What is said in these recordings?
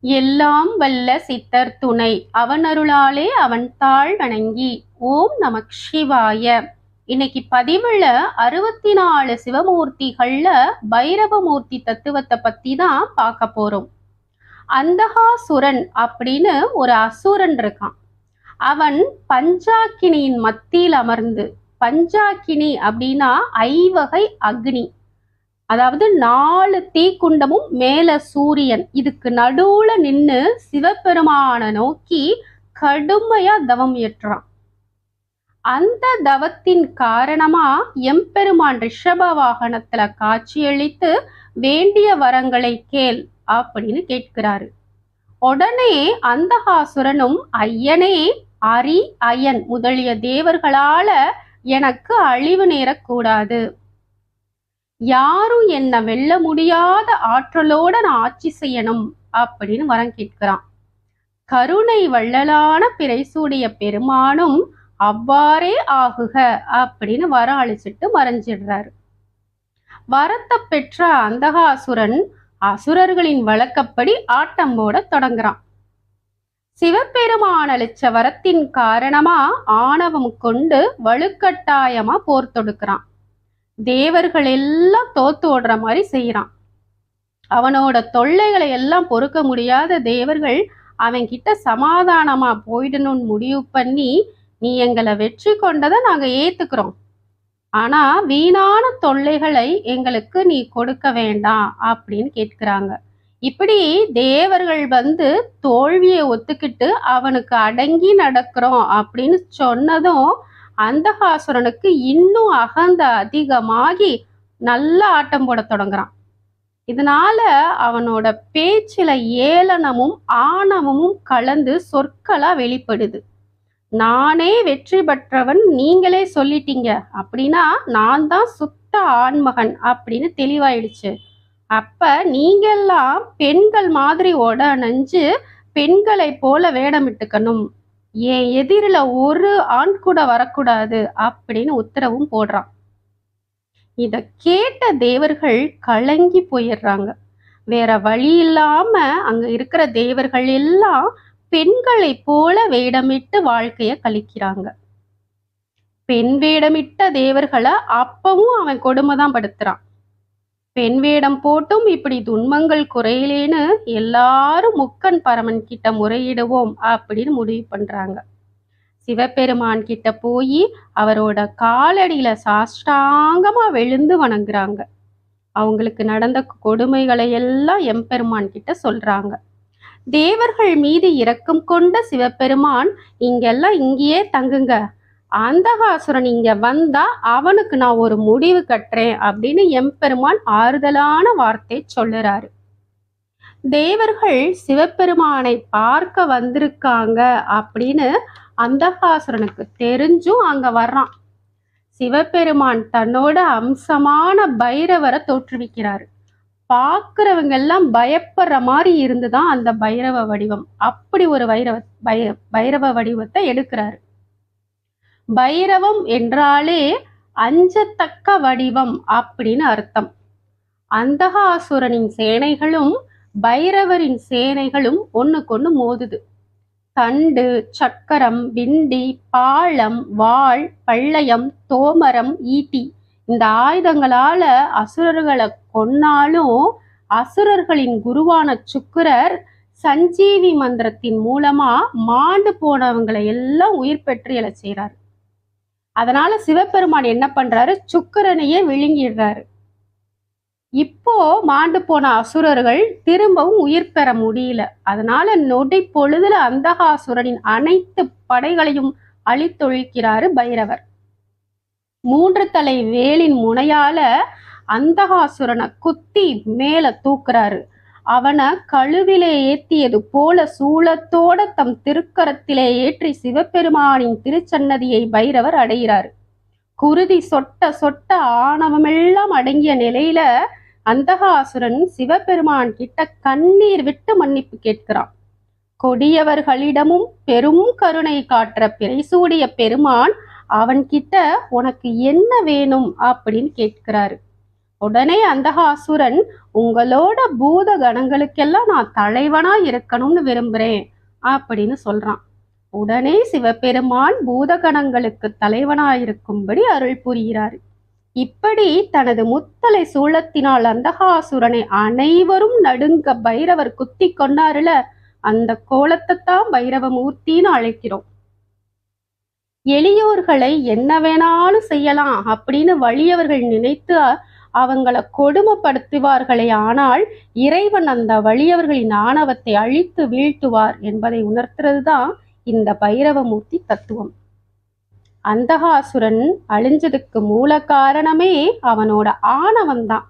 எல்லாம் வல்ல சித்தர் துணை. அவன் அருளாலே அவன் தாழ் வணங்கி ஓம் நமக் சிவாய. இன்னைக்கு பதிவுல அறுபத்தி நாலு சிவமூர்த்திகள்ல பைரவமூர்த்தி தத்துவத்தை பத்தி தான் பார்க்க போறோம். அந்தகாசுரன் அப்படின்னு ஒரு அசுரன் இருக்கான். அவன் பஞ்சாக்கினியின் மத்தியில் அமர்ந்து பஞ்சாக்கினி அப்படின்னா ஐவகை அக்னி. அதாவது நாலு தீக்குண்டமும் மேல சூரியன். இதுக்கு நடுவுல நின்னு சிவபெருமான நோக்கி கடுமையா தவம் ஏற்றுறான் அந்த தவத்தின் காரணமா எம்பெருமான் ரிஷப வாகனத்துல காட்சியளித்து வேண்டிய வரங்களை கேள் அப்படின்னு கேட்கிறாரு. உடனே அந்தகாசுரனும் ஐயனே அரி அயன் முதலிய தேவர்களால எனக்கு அழிவு நேரக்கூடாது. யாரும் என்ன வெல்ல முடியாத ஆற்றலோட நான் ஆட்சி செய்யணும் அப்படின்னு வரம் கேட்கிறான். கருணை வள்ளலான பிறைசூடிய பெருமானும் அவ்வாறே ஆகுக அப்படின்னு வரம் அழிச்சிட்டு மறைஞ்சிடுறாரு. வரத்தை பெற்ற அந்தகாசுரன் அசுரர்களின் வழக்கப்படி ஆட்டம் போட தொடங்குறான். சிவபெருமான் அளிச்ச வரத்தின் காரணமா ஆணவம் கொண்டு வலுக்கட்டாயமா போர் தொடுக்கிறான். தேவர்கள் எல்லாம் தோத்து ஓடுற மாதிரி செய்யறான் அவனோட தொல்லைகளை எல்லாம் பொறுக்க முடியாத தேவர்கள் அவன் கிட்ட சமாதானமா போயிடணும்னு முடிவு பண்ணி நீ எங்களை வெற்றி கொண்டதை நாங்க ஏத்துக்கிறோம். ஆனா வீணான தொல்லைகளை எங்களுக்கு நீ கொடுக்க வேண்டாம் அப்படின்னு கேட்கிறாங்க. இப்படி தேவர்கள் வந்து தோல்வியை ஒத்துக்கிட்டு அவனுக்கு அடங்கி நடக்கிறோம் அப்படின்னு சொன்னதும் அந்தகாசுரனுக்கு இன்னும் அகந்த அதிகமாகி நல்ல ஆட்டம் போட தொடங்குறான். இதனால அவனோட பேச்சில ஏளனமும் ஆணவமும் கலந்து சொற்களா வெளிப்படுது. நானே வெற்றி பெற்றவன் நீங்களே சொல்லிட்டீங்க. அப்படின்னா நான் தான் சுத்த ஆண்மகன் அப்படின்னு தெளிவாயிடுச்சு. அப்ப நீங்கெல்லாம் பெண்கள் மாதிரி உடனஞ்சு பெண்களை போல வேடமிட்டுக்கணும் என் எதிரில ஒரு ஆண் கூட வரக்கூடாது அப்படின்னு உத்தரவும் போடுறான். இத கேட்ட தேவர்கள் கலங்கி போயிடுறாங்க. வேற வழி இல்லாம அங்க இருக்கிற தேவர்கள் எல்லாம் பெண்களை போல வேடமிட்டு வாழ்க்கைய கழிக்கிறாங்க. பெண் வேடமிட்ட தேவர்களை அப்பவும் அவன் கொடுமை தான் படுத்துறான். பெண் வேடம் போட்டும் இப்படி துன்பங்கள் குறையிலேன்னு எல்லாரும் முக்கன் பரமன் கிட்ட முறையிடுவோம் அப்படின்னு முடிவு பண்றாங்க. சிவபெருமான் கிட்ட போய் அவரோட காலடியில சாஷ்டாங்கமா விழுந்து வணங்குறாங்க. அவங்களுக்கு நடந்த கொடுமைகளை எல்லாம் எம்பெருமான் கிட்ட சொல்றாங்க. தேவர்கள் மீது இரக்கம் கொண்ட சிவபெருமான் இங்கெல்லாம் இங்கேயே தங்குங்க அந்தகாசுரன் இங்க வந்தா அவனுக்கு நான் ஒரு முடிவு கட்டுறேன் அப்படின்னு எம்பெருமான் ஆறுதலான வார்த்தை சொல்லுறாரு. தேவர்கள் சிவபெருமானை பார்க்க வந்திருக்காங்க அப்படின்னு அந்தகாசுரனுக்கு தெரிஞ்சும் அங்க வர்றான். சிவபெருமான் தன்னோட அம்சமான பைரவரை தோற்றுவிக்கிறாரு. பார்க்கறவங்க எல்லாம் பயப்படுற மாதிரி இருந்துதான் அந்த பைரவ வடிவம். அப்படி ஒரு வைரவ பை பைரவ வடிவத்தை எடுக்கிறாரு. பைரவம் என்றாலே அஞ்சத்தக்க வடிவம் அப்படின்னு அர்த்தம். அந்தகாசுரனின் சேனைகளும் பைரவரின் சேனைகளும் ஒன்றுக்கொன்று மோதுது. தண்டு சக்கரம் விண்டி பாளம் வாள் பள்ளயம் தோமரம் ஈட்டி இந்த ஆயுதங்களால அசுரர்களை கொன்னாலும் அசுரர்களின் குருவான சுக்கரர் சஞ்சீவி மந்திரத்தின் மூலமா மாண்டு போனவங்களை எல்லாம் உயிர் பெற்று எழச் செய்கிறார் அதனால சிவபெருமான் என்ன பண்றாரு? சுக்கரனையே விழுங்கிடுறாரு. இப்போ மாண்டு போன அசுரர்கள் திரும்பவும் உயிர் பெற முடியல. அதனால நொடி பொழுதுல அந்தகாசுரனின் அனைத்து படைகளையும் அழித்தொழிக்கிறாரு பைரவர். மூன்று தலை வேலின் முனையால அந்தகாசுரனை குத்தி மேல தூக்குறாரு. அவனை கழுவிலே ஏத்தியது போல சூளத்தோட தம் திருக்கரத்திலே ஏற்றி சிவபெருமானின் திருச்சன்னதியை பைரவர் அடைகிறார். குருதி சொட்ட சொட்ட ஆணவமெல்லாம் அடங்கிய நிலையில அந்தகாசுரன் சிவபெருமான் கிட்ட கண்ணீர் விட்டு மன்னிப்பு கேட்கிறான். கொடியவர்களிடமும் பெரும் கருணை காட்டுற பிறைசூடிய பெருமான் அவன்கிட்ட உனக்கு என்ன வேணும் அப்படின்னு கேட்கிறாரு. உடனே அந்தகாசுரன் உங்களோட பூத கணங்களுக்கெல்லாம் நான் தலைவனா இருக்கணும்னு விரும்புறேன் அப்படின்னு சொல்றான். உடனே சிவபெருமான் பூதகணங்களுக்கு தலைவனாயிருக்கும்படி அருள் புரிகிறார். இப்படி தனது முத்தலை சூளத்தினால் அந்தகாசுரனை அனைவரும் நடுங்க பைரவர் குத்தி கொண்டாருல அந்த கோலத்தை தான் பைரவமூர்த்தின்னு அழைக்கிறோம். எளியோர்களை என்ன வேணாலும் செய்யலாம் அப்படின்னு வலியவர்கள் நினைத்து அவங்கள கொடுமைப்படுத்துவார்களே ஆனால் இறைவன் அந்த வலியவர்களின் ஆணவத்தை அழித்து வீழ்த்துவார் என்பதை உணர்த்துறது தான் இந்த பைரவமூர்த்தி தத்துவம். அந்தகாசுரன் அழிஞ்சதுக்கு மூல காரணமே அவனோட ஆணவம்தான்.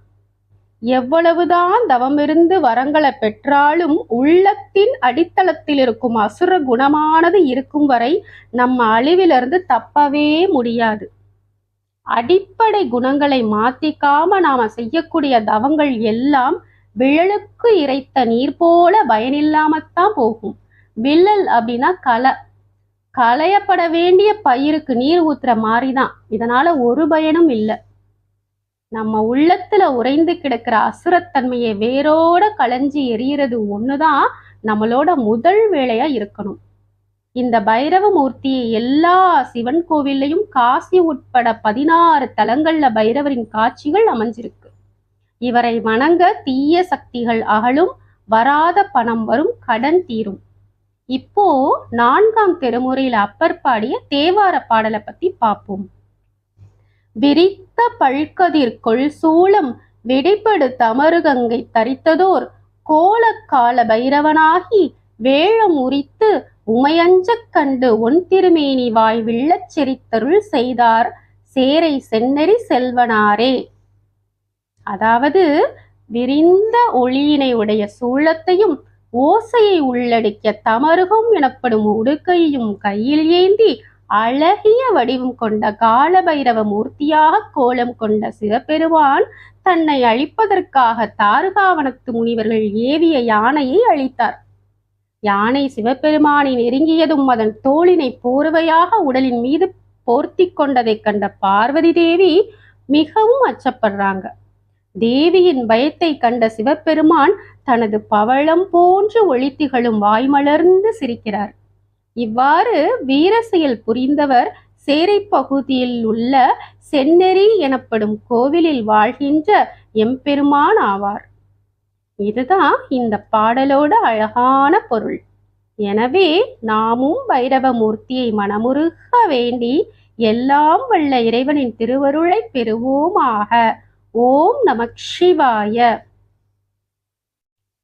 எவ்வளவுதான் தவமிருந்து வரங்களை பெற்றாலும் உள்ளத்தின் அடித்தளத்தில் இருக்கும் அசுர குணமானது இருக்கும் வரை நம்ம அழிவிலிருந்து தப்பவே முடியாது. அடிப்படை குணங்களை மாத்திக்காம நாம செய்யக்கூடிய தவங்கள் எல்லாம் விழலுக்கு இறைத்த நீர் போல பயனில்லாமத்தான் போகும். வில்லல் அப்படின்னா களை களையப்பட வேண்டிய பயிருக்கு நீர் ஊத்துற மாதிரிதான் இதனால ஒரு பயனும் இல்லை. நம்ம உள்ளத்துல உறைந்து கிடக்கிற அசுரத்தன்மையை வேரோட களைஞ்சி எரியறது ஒண்ணுதான் நம்மளோட முதல் வேலையா இருக்கணும். இந்த பைரவ மூர்த்தியை எல்லா சிவன் கோவில்லையும் காசி உட்பட பதினாறு தலங்கள்ல பைரவரின் காட்சிகள் அமைஞ்சிருக்கு. இவரை வணங்க தீய சக்திகள் அகலும் வராத பணம் வரும் கடன் தீரும். இப்போ நான்காம் திருமுறையில அப்பர் பாடிய தேவார பாடலை பத்தி பார்ப்போம் விரித்த பழ்கதிர்கொள் சூளம் வெடிபடு தமருகங்கை தரித்ததோர் கோலக்கால பைரவனாகி வேழம் உரித்து உமையஞ்சக் கண்டு ஒன் திருமேனி வாய் வில்லச் சிரித்தருள் செய்தார் சேரை செந்நெறி செல்வனாரே. அதாவது விரிந்த ஒளியினை உடைய சூளத்தையும் ஓசையை உள்ளடக்கிய தமருகம் எனப்படும் உடுக்கையும் கையில் ஏந்தி அழகிய வடிவம் கொண்ட காலபைரவ மூர்த்தியாக கோலம் கொண்ட சிவபெருமான் தன்னை அழிப்பதற்காக தாருகாவனத்து முனிவர்கள் ஏவிய யானையை அழித்தார். யானை சிவபெருமானை நெருங்கியதும் அதன் தோளினை போர்வையாக உடலின் மீது போர்த்தி கொண்டதைக் கண்ட பார்வதி தேவி மிகவும் அச்சப்படுறாங்க. தேவியின் பயத்தை கண்ட சிவபெருமான் தனது பவளம் போன்று ஒளித்திகளும் வாய்மலர்ந்து சிரிக்கிறார். இவ்வாறு வீர செயல் புரிந்தவர் சேரை பகுதியில் உள்ள செந்நெறி எனப்படும் கோவிலில் வாழ்கின்ற எம்பெருமான் ஆவார். இதுதான் இந்த பாடலோட அழகான பொருள். எனவே நாமும் பைரவமூர்த்தியை மனமுருக வேண்டி எல்லாம் வல்ல இறைவனின் திருவருளை பெறுவோமாக. ஓம் நமக் சிவாய.